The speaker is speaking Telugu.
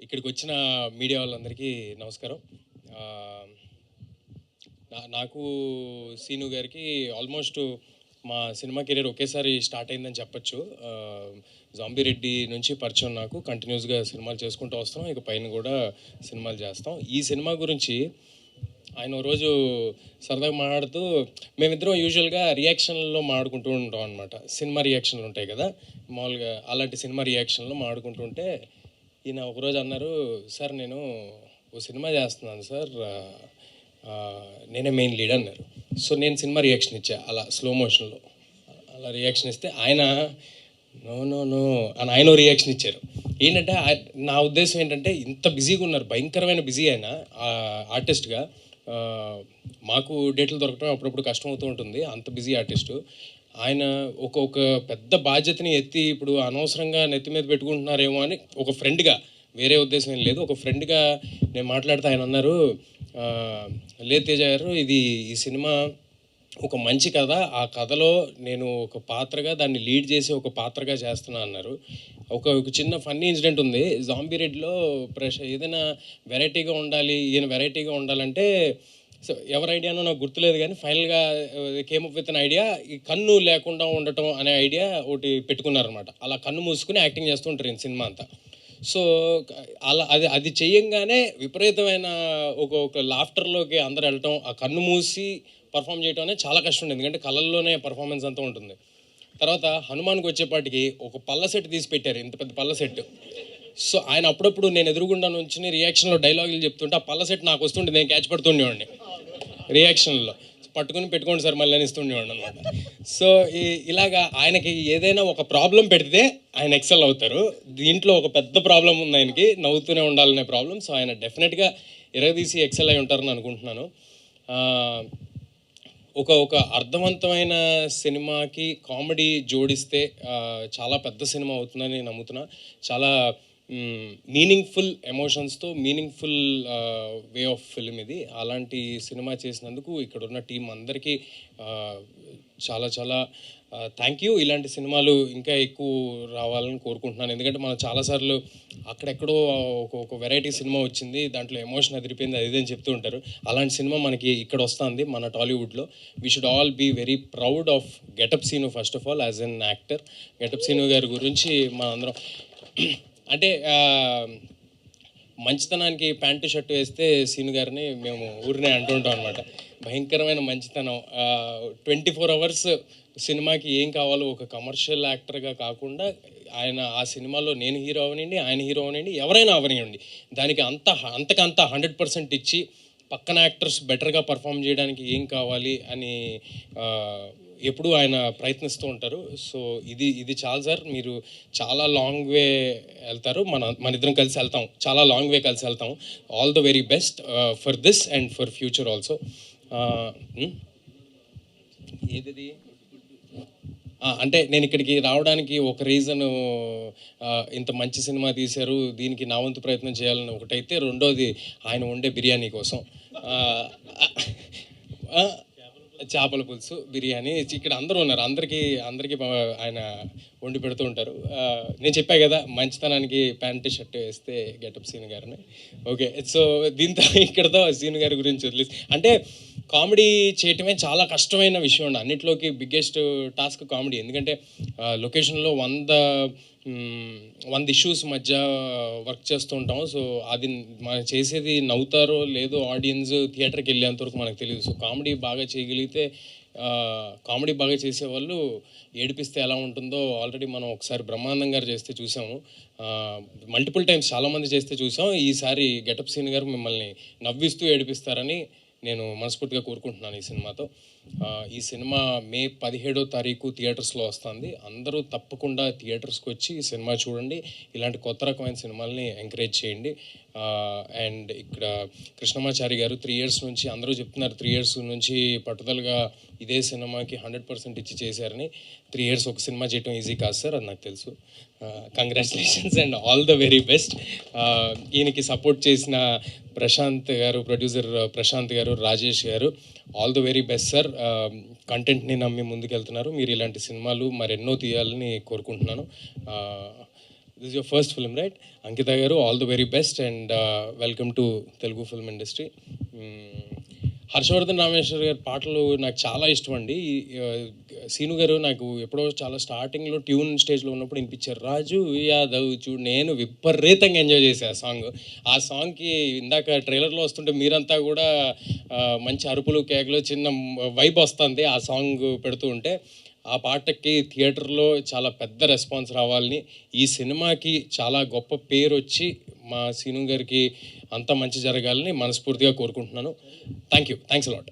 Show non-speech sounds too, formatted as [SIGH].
ఇక్కడికి వచ్చిన మీడియా వాళ్ళందరికీ నమస్కారం. నా- నాకు సీను గారికి ఆల్మోస్ట్ మా సినిమా కెరీర్ ఒకేసారి స్టార్ట్ అయిందని చెప్పొచ్చు. ఆ, రెడ్డి నుంచి పరిచయం నాకు. కంటిన్యూస్గా సినిమాలు చేసుకుంటూ వస్తాం ఇక పైన కూడా సినిమాలు చేస్తాం. ఈ సినిమా గురించి ఆయన రోజు సరదాగా మాట్లాడుతూ మేమిద్దరం యూజువల్గా రియాక్షన్లో మాడుకుంటూ ఉంటాం అనమాట సినిమా రియాక్షన్లు ఉంటాయి కదా. మామూలుగా అలాంటి సినిమా రియాక్షన్లో మాడుకుంటుంటే ఈయన ఒకరోజు అన్నారు సార్ నేను ఓ సినిమా చేస్తున్నాను సార్ నేనే మెయిన్ లీడ్ అన్నారు. సో నేను సినిమా రియాక్షన్ ఇచ్చా అలా స్లో మోషన్లో అలా రియాక్షన్ ఇస్తే ఆయన నో నో నో అని ఆయన రియాక్షన్ ఇచ్చారు. ఏంటంటే నా ఉద్దేశం ఏంటంటే ఇంత బిజీగా ఉన్నారు భయంకరమైన బిజీ ఆయన ఆర్టిస్ట్గా మాకు డేట్లు దొరకడం అప్పుడప్పుడు కష్టం అవుతూ ఉంటుంది అంత బిజీ ఆర్టిస్టు ఆయన ఒక ఒక పెద్ద బాధ్యతని ఎత్తి ఇప్పుడు అనవసరంగా నెత్తి మీద పెట్టుకుంటున్నారేమో అని ఒక ఫ్రెండ్గా వేరే ఉద్దేశం ఏం లేదు ఒక ఫ్రెండ్గా నేను మాట్లాడితే ఆయన అన్నారు లేతేజ గారు ఇది ఈ సినిమా ఒక మంచి కథ ఆ కథలో నేను ఒక పాత్రగా దాన్ని లీడ్ చేసి ఒక పాత్రగా చేస్తున్నా అన్నారు. ఒక ఒక చిన్న ఫన్నీ ఇన్సిడెంట్ ఉంది. జాంబీ రెడ్డిలో ప్రెషర్ ఏదైనా వెరైటీగా ఉండాలి ఈయన వెరైటీగా ఉండాలంటే సో ఎవరి ఐడియానో నాకు గుర్తులేదు కానీ ఫైనల్గా came up with an idea ఈ కన్ను లేకుండా ఉండటం అనే ఐడియా ఒకటి పెట్టుకున్నారనమాట అలా కన్ను మూసుకుని యాక్టింగ్ చేస్తూ ఉంటారు ఈ సినిమా అంతా. సో అలా అది అది చేయంగానే విపరీతమైన ఒక ఒక లాఫ్టర్లోకి అందరు వెళ్ళటం ఆ కన్ను మూసి పర్ఫామ్ చేయటం అనేది చాలా కష్టం ఉంది ఎందుకంటే కళల్లోనే పర్ఫార్మెన్స్ అంతా ఉంటుంది. తర్వాత హనుమాన్కి వచ్చేపాటికి ఒక పళ్ళ సెట్ తీసి పెట్టారు. ఇంత పెద్ద పళ్ళ సెట్ సో ఆయన అప్పుడప్పుడు నేను ఎదురుగుండా నుంచి రియాక్షన్లో డైలాగులు చెప్తుంటే ఆ పళ్ళ సెట్ నాకు వస్తుంటే నేను క్యాచ్ పడుతుండేవాడిని. రియాక్షన్లో పట్టుకుని పెట్టుకోండి సార్ మళ్ళీ అనిస్తుండేవాడు అనమాట సో ఈ ఇలాగా ఆయనకి ఏదైనా ఒక ప్రాబ్లం పెడితే ఆయన ఎక్సెల్ అవుతారు. దీంట్లో ఒక పెద్ద ప్రాబ్లం ఉంది ఆయనకి నవ్వుతూనే ఉండాలనే ప్రాబ్లం సో ఆయన డెఫినెట్గా ఎరగదీసి ఎక్సెల్ అయి ఉంటారని అనుకుంటున్నాను. ఒక ఒక అర్థవంతమైన సినిమాకి కామెడీ జోడిస్తే చాలా పెద్ద సినిమా అవుతుందని నమ్ముతున్నా. చాలా మీనింగ్ఫుల్ ఎమోషన్స్తో మీనింగ్ఫుల్ వే ఆఫ్ ఫిల్మ్ ఇది. అలాంటి సినిమా చేసినందుకు ఇక్కడ ఉన్న టీం అందరికీ చాలా చాలా థ్యాంక్ యూ ఇలాంటి సినిమాలు ఇంకా ఎక్కువ రావాలని కోరుకుంటున్నాను. ఎందుకంటే మనం చాలాసార్లు అక్కడెక్కడో ఒక ఒక వెరైటీ సినిమా వచ్చింది దాంట్లో ఎమోషన్ అదిరిపోయింది అది ఇది అని చెప్తూ ఉంటారు. అలాంటి సినిమా మనకి ఇక్కడ వస్తుంది మన టాలీవుడ్లో. We should all be very proud of Getup Seenu first of all as an actor Getup Seenu గారి గురించి మనందరం అంటే మంచితనానికి ప్యాంటు షర్ట్ వేస్తే సీను గారిని మేము ఊరినే అంటుంటాం అనమాట భయంకరమైన మంచితనం. ట్వంటీ ఫోర్ అవర్స్ సినిమాకి ఏం కావాలో ఒక కమర్షియల్ యాక్టర్గా కాకుండా ఆయన ఆ సినిమాలో నేను హీరో అవనండి ఆయన హీరో అవనండి ఎవరైనా అవనివ్వండి దానికి అంత అంతకంత హండ్రెడ్ పర్సెంట్ ఇచ్చి పక్కన యాక్టర్స్ బెటర్గా పర్ఫామ్ చేయడానికి ఏం కావాలి అని ఎప్పుడూ ఆయన ప్రయత్నిస్తూ ఉంటారు. సో ఇది ఇది చాలు సార్. మీరు చాలా లాంగ్ వే వెళ్తారు. మన మన ఇద్దరం కలిసి వెళ్తాం. చాలా లాంగ్ వే కలిసి వెళ్తాం. All the very best for this and for future also. ఏది అంటే నేను ఇక్కడికి రావడానికి ఒక రీజన్ ఇంత మంచి సినిమా తీశారు. దీనికి నా వంతు ప్రయత్నం చేయాలని ఒకటైతే రెండోది ఆయన వండే బిర్యానీ కోసం. చేపల పులుసు బిర్యానీ ఇక్కడ అందరూ ఉన్నారు. అందరికీ అందరికీ ఆయన వండి పెడుతూ ఉంటారు. నేను చెప్పా కదా మంచితనానికి ప్యాంటు షర్ట్ వేస్తే గెటప్ సీన్ గారిని. ఓకే సో దీంతో [LAUGHS] ఇక్కడతో సీన్ గారి గురించి వదిలేసి అంటే కామెడీ చేయటమే చాలా కష్టమైన విషయం అండి. అన్నిట్లోకి బిగ్గెస్ట్ టాస్క్ కామెడీ. ఎందుకంటే లొకేషన్లో వంద వంద ఇష్యూస్ మధ్య వర్క్ చేస్తూ ఉంటాం సో అది మనం చేసేది నవ్వుతారో లేదో ఆడియన్స్ థియేటర్కి వెళ్ళేంత వరకు మనకు తెలియదు. సో కామెడీ బాగా చేయగలిగితే కామెడీ బాగా చేసేవాళ్ళు ఏడిపిస్తే ఎలా ఉంటుందో ఆల్రెడీ మనం ఒకసారి బ్రహ్మానందం గారు చేస్తే చూసాము. మల్టిపుల్ టైమ్స్ చాలామంది చేస్తే చూసాం. ఈసారి గెటప్ సీన్ గారు మిమ్మల్ని నవ్విస్తూ ఏడిపిస్తారని నేను మనస్ఫూర్తిగా కోరుకుంటున్నాను ఈ సినిమాతో. ఈ సినిమా మే పదిహేడో తారీఖు థియేటర్స్లో వస్తుంది. అందరూ తప్పకుండా థియేటర్స్కి వచ్చి ఈ సినిమా చూడండి. ఇలాంటి కొత్త రకమైన సినిమాల్ని ఎంకరేజ్ చేయండి. అండ్ ఇక్కడ కృష్ణమాచారి గారు త్రీ ఇయర్స్ నుంచి అందరూ చెప్తున్నారు త్రీ ఇయర్స్ నుంచి పట్టుదలగా ఇదే సినిమాకి హండ్రెడ్ పర్సెంట్ ఇచ్చి చేశారని. త్రీ ఇయర్స్ ఒక సినిమా చేయటం ఈజీ కాదు సార్ అది నాకు తెలుసు. Congratulations and all the very best ఈయనకి సపోర్ట్ చేసిన ప్రశాంత్ గారు ప్రొడ్యూసర్ uh, ప్రశాంత్ గారు రాజేష్ గారు all the very best sir కంటెంట్ని నమ్మి ముందుకెళ్తున్నారు. మీరు ఇలాంటి సినిమాలు మరెన్నో తీయాలని కోరుకుంటున్నాను. This your first film right Ankitha గారు all the very best and welcome to Telugu film industry Harshavardhan Rameshwar గారి పాటలు నాకు చాలా ఇష్టం అండి సీను గారు నాకు ఎప్పుడో చాలా స్టార్టింగ్లో ట్యూన్ స్టేజ్లో ఉన్నప్పుడు వినిపించారు. రాజు యాదవ్ చూడు నేను విపరీతంగా ఎంజాయ్ చేశాను ఆ సాంగ్ ఆ సాంగ్కి ఇందాక ట్రైలర్లో వస్తుంటే మీరంతా కూడా మంచి అరుపులు కేకలు చిన్న వైబ్ వస్తుంది ఆ సాంగ్ పెడుతూ ఉంటే. ఆ పాటకి థియేటర్లో చాలా పెద్ద రెస్పాన్స్ రావాలని ఈ సినిమాకి చాలా గొప్ప పేరు వచ్చి మా సీను గారికి అంత మంచి జరగాలని మనస్ఫూర్తిగా కోరుకుంటున్నాను. Thank you thanks a lot.